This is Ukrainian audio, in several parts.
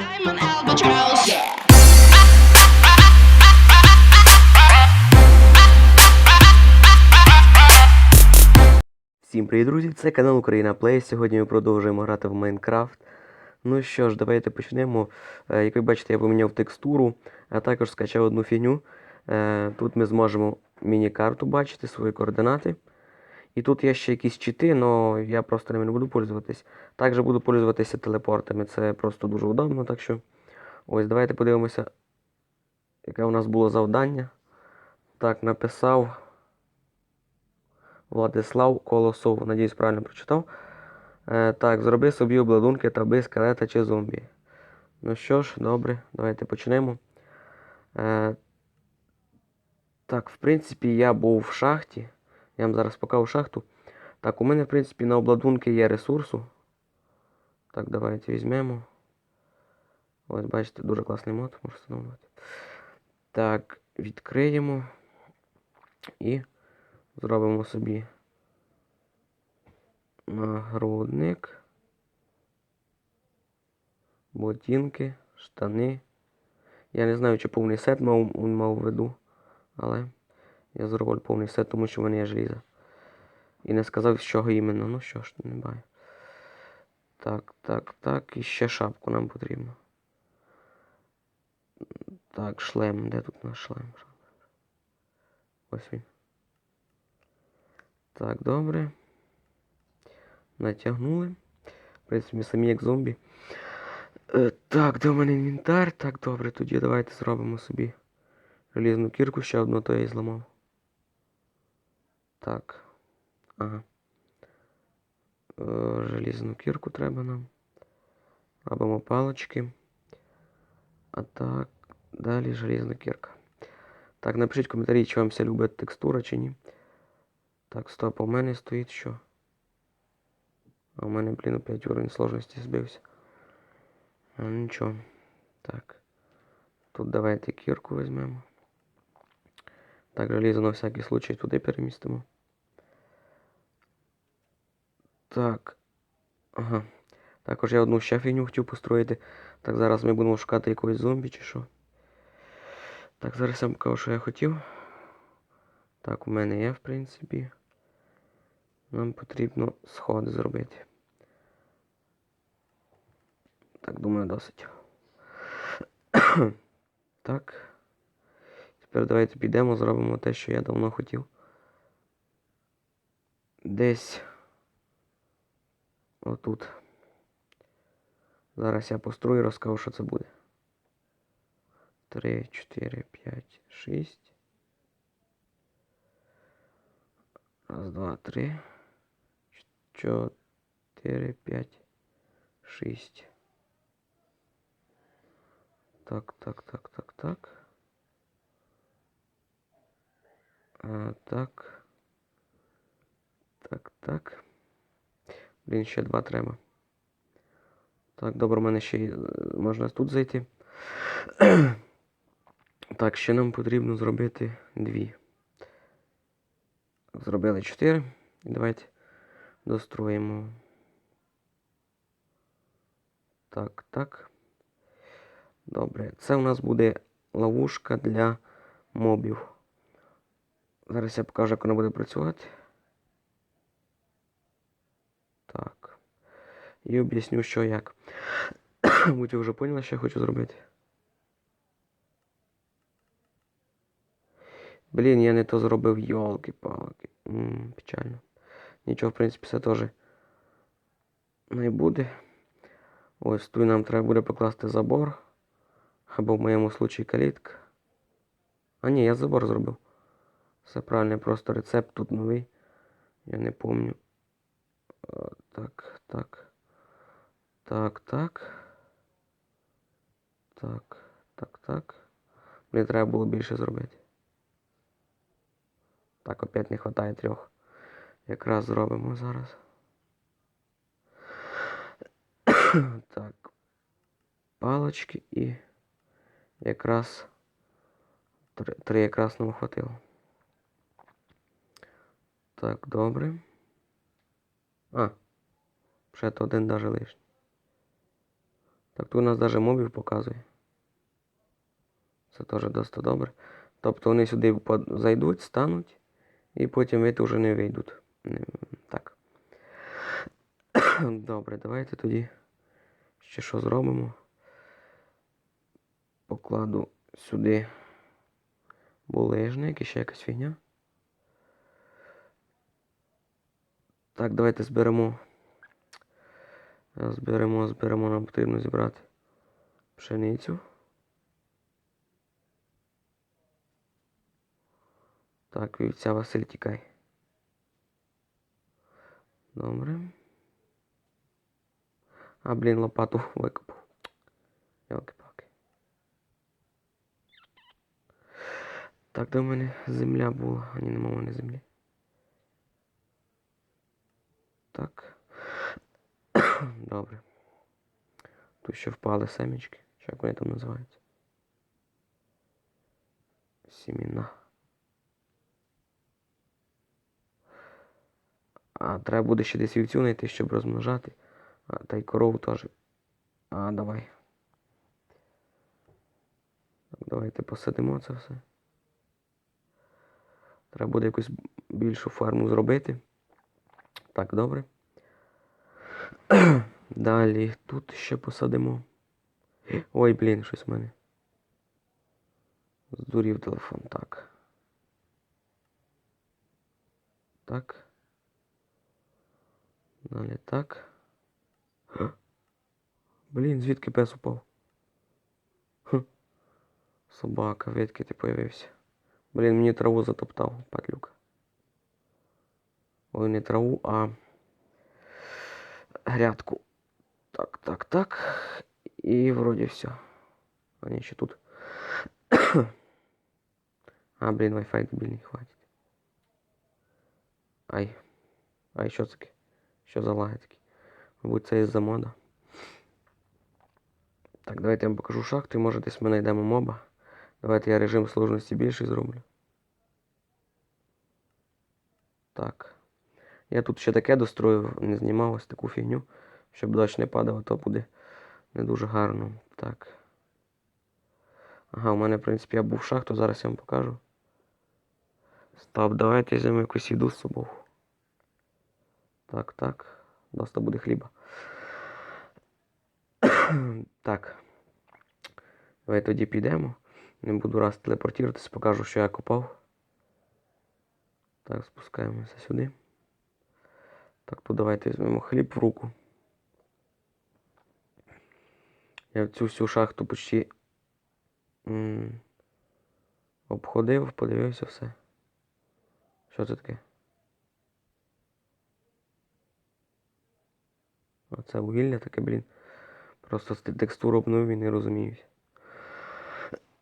I'm an albatross. Всім привіт, друзі! Це канал Україна Плей. Сьогодні ми продовжуємо грати в Майнкрафт. Ну що ж, давайте почнемо. Е, Як ви бачите, я поміняв текстуру, а також скачав одну фігню. Е, Тут ми зможемо міні-карту бачити, свої координати. І тут є ще якісь чити, але я просто ними не буду пользуватись. Також буду пользуватися телепортами. Це просто дуже удобно. Так що ось давайте подивимося, яке у нас було завдання. Так, написав. Владислав Колосов. Надіюсь, правильно прочитав. Е, так, зроби собі обладунки та бий скелета чи зомбі. Ну що ж, добре, давайте почнемо. Е, так, в принципі, я був в шахті. Я вам зараз покажу шахту. Так, у мене, в принципі, на обладунки є ресурсу. Так, давайте візьмемо. Ось, бачите, дуже класний мод, можу встановлювати. Так, відкриємо. І зробимо собі нагрудник, ботинки, штани. Я не знаю, чи повний сет мав, мав в виду, але я зроблю повний сет, тому що в мене є желізо. І не сказав, з чого іменно. Ну що ж, не баю. Так, так, так. І ще шапку нам потрібно. Так, шлем. Де тут наш шлем? Ось він. Так, добре. Натягнули. В принципі, самі як зомбі. Е, так, де в мене інвентар? Так, добре, тоді давайте зробимо собі желізну кірку, ще одну, то я і зламав. Так. Ага. Е, желізну кірку треба нам. Робимо палочки. А так, далі желізна кірка. Так, напишіть в коментарі, чи вам вся любить текстура, чи ні. Так, стоп, у мене стоїть що? А у мене, блін, опять уровень сложності збився. А, ну, нічого. Так. Тут давайте кірку візьмемо. Так, желізо на всякий случай туди перемістимо. Так. Ага. Також я одну ще фігню хотів построїти. Так, зараз ми будемо шукати якогось зомбі чи що. Так, зараз я вам покажу, що я хотів. Так, у мене є, в принципі. Нам потрібно сходи зробити. Так, думаю, досить. так. Тепер давайте підемо, зробимо те, що я давно хотів. Десь отут. Зараз я построю і розкажу, що це буде. 3, 4, 5, 6. Раз, два, три. Чотири, п'ять, шість. Так, так, так, так, так. А, так. Так, так. Блін, ще два треба. Так, добре, у мене ще е, можна тут зайти. так, ще нам потрібно зробити дві. Зробили 4. Давайте достроїмо. Так, так. Добре. Це у нас буде ловушка для мобів. Зараз я покажу, як вона буде працювати. Так. І об'ясню, що як. Будь ви вже поняли, що я хочу зробити. Блін, я не то зробив йолки-палки. Печально. Нічого, в принципі, все теж не буде. Ось тут нам треба буде покласти забор. Або в моєму случаї калітка. А ні, я забор зробив. Все правильно, просто рецепт тут новий. Я не помню. Так, так. Так, так. Так, так, так. Мені треба було більше зробити. Так, опять не вистачає трьох. Якраз зробимо зараз. так. Палочки і якраз три, три якраз нам хватило. Так, добре. А, ще один даже лишній. Так, тут у нас навіть мобів показує. Це теж досить добре. Тобто вони сюди зайдуть, стануть, і потім вийти вже не вийдуть. Так. Добре, давайте тоді ще що зробимо. Покладу сюди булежник і ще якась фігня. Так, давайте зберемо. Зберемо, зберемо, нам потрібно зібрати пшеницю. Так, вівця Василь тікай. Добре. А, блін, лопату викопав. Ялки-палки. Так, де в мене земля була, а ні, нема в мене землі. Так. Добре. Тут ще впали семечки. Чи як вони там називаються? Сіміна. А треба буде ще десь вівцю знайти, щоб розмножати. А, та й корову теж. А, давай. Так, давайте посадимо це все. Треба буде якусь більшу ферму зробити. Так, добре. Далі тут ще посадимо. Ой, блін, щось в мене. Здурів телефон. Так. Так. Далі так. Блін, звідки пес упав? Собака, звідки ти появився? Блін, мені траву затоптав, падлюка. Ой, не траву, а грядку. Так, так, так. І вроді все. А ні, ще тут. а, блін, Wi-Fi дебільний хватить. Ай. Ай, що це таке? Що за лаги такі? Мабуть, це із-за мода. Так, давайте я вам покажу шахту і може десь ми знайдемо моба. Давайте я режим сложності більший зроблю. Так. Я тут ще таке достроїв, не знімав ось таку фігню, щоб дощ не падав, то буде не дуже гарно. Так. Ага, у мене, в принципі, я був в шахту, зараз я вам покажу. Стоп, давайте я візьмемо якусь їду з собою. Так, так. Доста буде хліба. так. Давай тоді підемо. Не буду раз телепортуватися, покажу, що я копав. Так, спускаємося сюди. Так, то давайте візьмемо хліб в руку. Я цю всю шахту почти м, обходив, подивився все. Що це таке? Оце вугілля таке, блін. Просто текстуру обновив і не розуміюсь.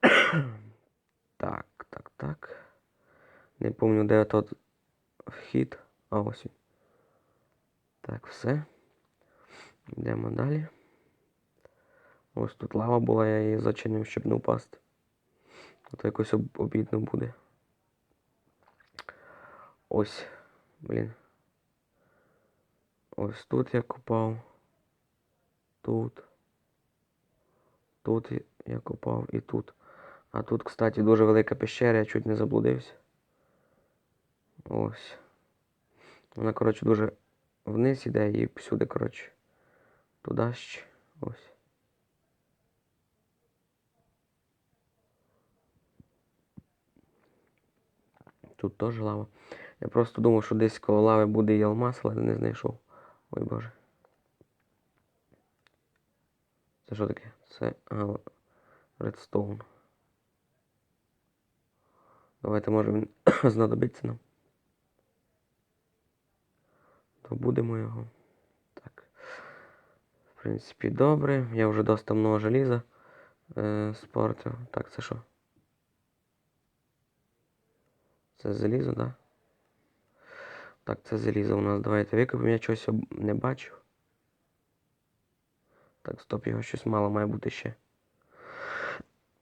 так, так, так. Не пам'ятаю, де тот вхід. А ось він. Так, все. Йдемо далі. Ось тут лава була, я її зачинив, щоб не впасти. То якось обідно буде. Ось, блін. Ось тут я копав. Тут. Тут я- копав і тут. А тут, кстати, дуже велика пещера, я чуть не заблудився. Ось. Вона, коротше, дуже вниз іде і всюди, коротше. Туди ще. Ось. Тут теж лава. Я просто думав, що десь коло лави буде і алмаз, але не знайшов. Ой боже. Це що таке? Це редстоун. Давайте може він знадобиться нам. Добудемо його. Так. В принципі, добре. Я вже доста много желіза е, спортив. Так, це що? Це залізо, так? Да? Так, це залізо у нас. Давайте викопимо. Я чогось не бачу. Так, стоп, його щось мало має бути ще.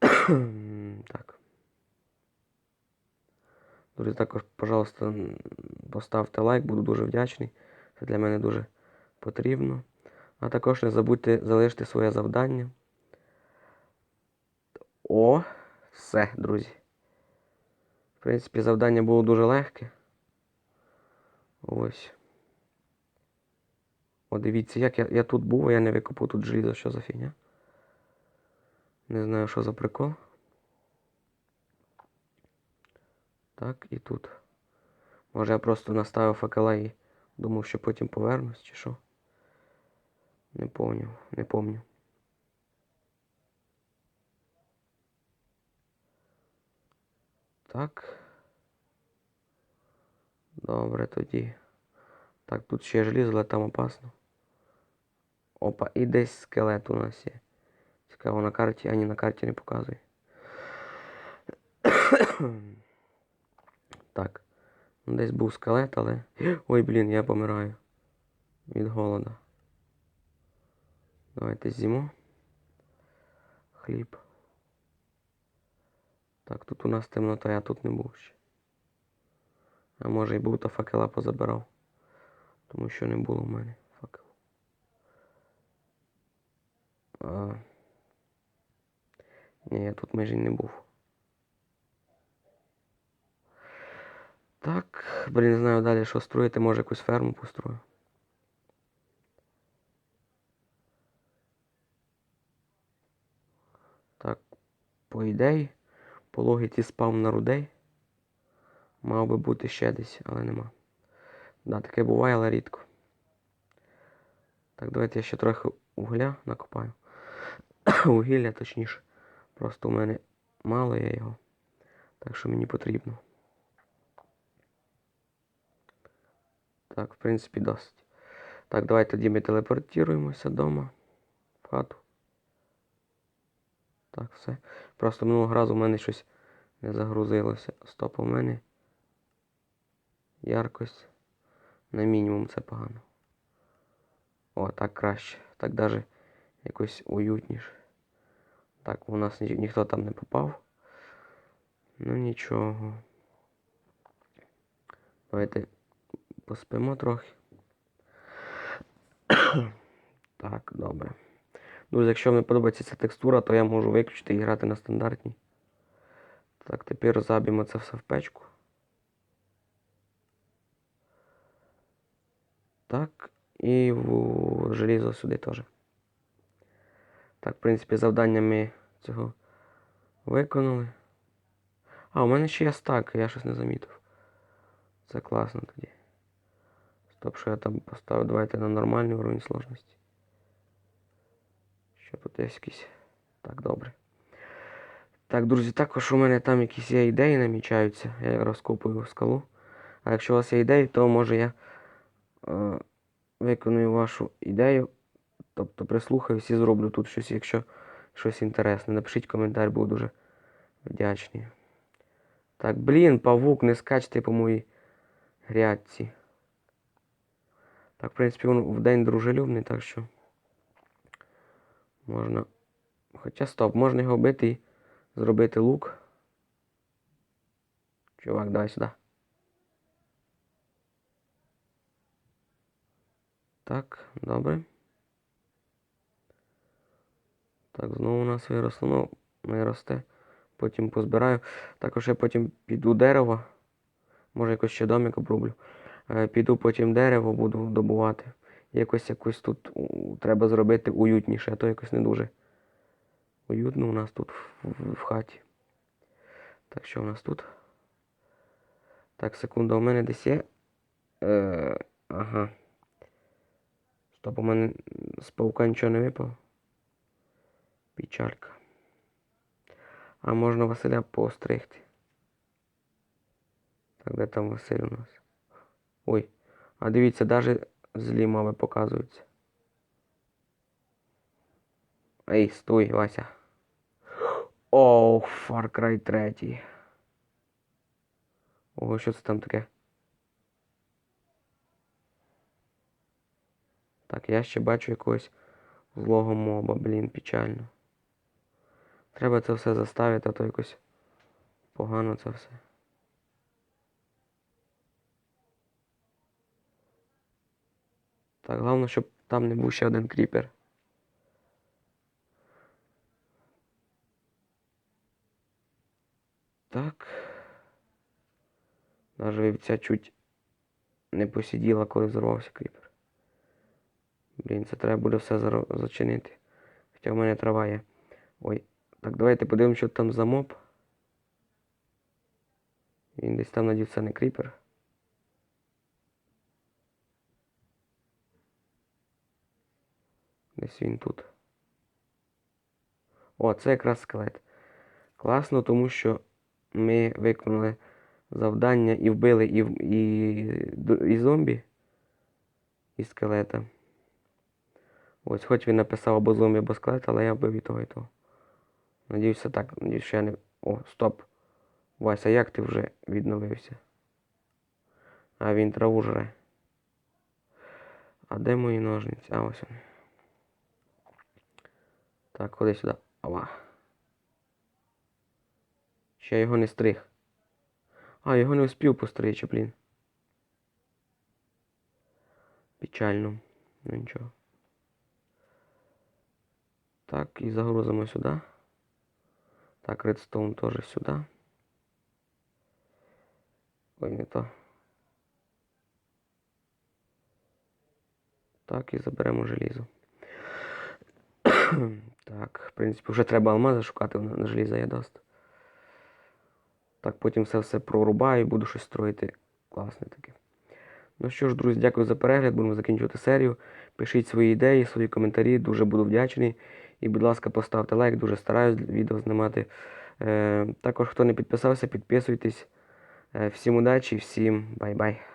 так. Друзі, також, пожалуйста, поставте лайк, буду дуже вдячний. Це для мене дуже потрібно. А також не забудьте залишити своє завдання. О, все, друзі. В принципі, завдання було дуже легке. Ось. О, дивіться, як я, я тут був, а я не викопав тут желізо, що за фігня. Не знаю, що за прикол. Так, і тут. Може я просто наставив факела і думав, що потім повернусь, чи що. Не помню, не помню. Так. Добре тоді. Так, тут ще желізо, але там опасно. Опа, і десь скелет у нас є. Цікаво на карті, ані на карті не показує. так. Ну, Десь був скелет, але. Ой, блін, я помираю. Від голода. Давайте з'їмо. Хліб. Так, тут у нас темнота, я тут не був ще. А може і був, то факела позабирав. Тому що не було в мене факел. А... Ні, я тут майже не був. Так, блін, не знаю далі, що строїти, може якусь ферму построю. Так, по ідеї, по логіці спав на рудей. Мав би бути ще десь, але нема. Да, таке буває, але рідко. Так, давайте я ще трохи угля накопаю. Вугілля, точніше. Просто у мене мало є його. Так що мені потрібно. Так, в принципі, досить. Так, давайте тоді ми телепортуємося вдома. В хату. Так, все. Просто минулого разу в мене щось не загрузилося. Стоп, у мене. Яркость. На мінімум це погано. О, так краще. Так даже якось уютніше. Так, у нас ні, ніхто там не попав. Ну нічого. Давайте поспимо трохи. так, добре. Друзі, якщо не подобається ця текстура, то я можу виключити і грати на стандартній. Так, тепер заб'ємо це все в печку. Так, і в желізо сюди теж. Так, в принципі, завдання ми цього виконали. А, у мене ще є стак, я щось не замітив. Це класно тоді. Стоп, що я там поставив. Давайте на нормальний уровень сложності. Що тут є якісь. Так, добре. Так, друзі, також у мене там якісь є ідеї намічаються. Я розкопую скалу. А якщо у вас є ідеї, то може я е, виконую вашу ідею. Тобто прислухаюсь і зроблю тут щось, якщо щось інтересне. Напишіть коментар, буду дуже вдячний. Так, блін, павук, не скачте по моїй грядці. Так, в принципі, він в день дружелюбний, так що можна. Хоча стоп, можна його бити і зробити лук. Чувак, давай сюди. Так, добре. Так, знову у нас виросло. Ну, не росте. Потім позбираю. Також я потім піду дерево. Може якось ще домик оброблю. Е, Піду потім дерево буду добувати. Якось якось тут треба зробити уютніше, а то якось не дуже уютно у нас тут в, в, в хаті. Так що у нас тут? Так, секунда, у мене десь є. Е, ага. Стоп, у мене з паука нічого не випало. Печалька. А можна Василя постригти. Так, де там Василь у нас? Ой, а дивіться, навіть злі мови показуються. Ей, стой, Вася. Оу, Far Cry 3. Ого, що це там таке? Так, я ще бачу якогось злого моба, блін, печально. Треба це все заставити, а то якось погано це все. Так, головне, щоб там не був ще один кріпер. Так. Даже вівця чуть не посиділа, коли взорвався кріпер. Блін, це треба буде все зачинити. Хоча в мене трава є. Ой. Так, давайте подивимося, що там за моб. Він десь там надів це не кріпер. Десь він тут. О, це якраз скелет. Класно, тому що ми виконали завдання і вбили і, і, і зомбі, і скелета. Ось хоч він написав або зомбі, або скелет, але я вбив і того, і того. Надіюся так, надіюсь, що я не. О, стоп. Вася, як ти вже відновився? А він траву жре. А де мої ножниці? А ось вони. Так, ходи сюди. Ава. Ще його не стриг. А, його не успів постричь, блін. Печально. Ну нічого. Так, і загрузимо сюди. Так, редстоун теж сюди. Ой, не то. Так, і заберемо желізо. так, в принципі, вже треба алмази шукати, на желізо я дасть. Так, потім все все прорубаю і буду щось строїти класне таке. Ну що ж, друзі, дякую за перегляд. Будемо закінчувати серію. Пишіть свої ідеї, свої коментарі, дуже буду вдячний. І, будь ласка, поставте лайк, дуже стараюсь відео знімати. Е, також, хто не підписався, підписуйтесь. Е, всім удачі, всім бай-бай.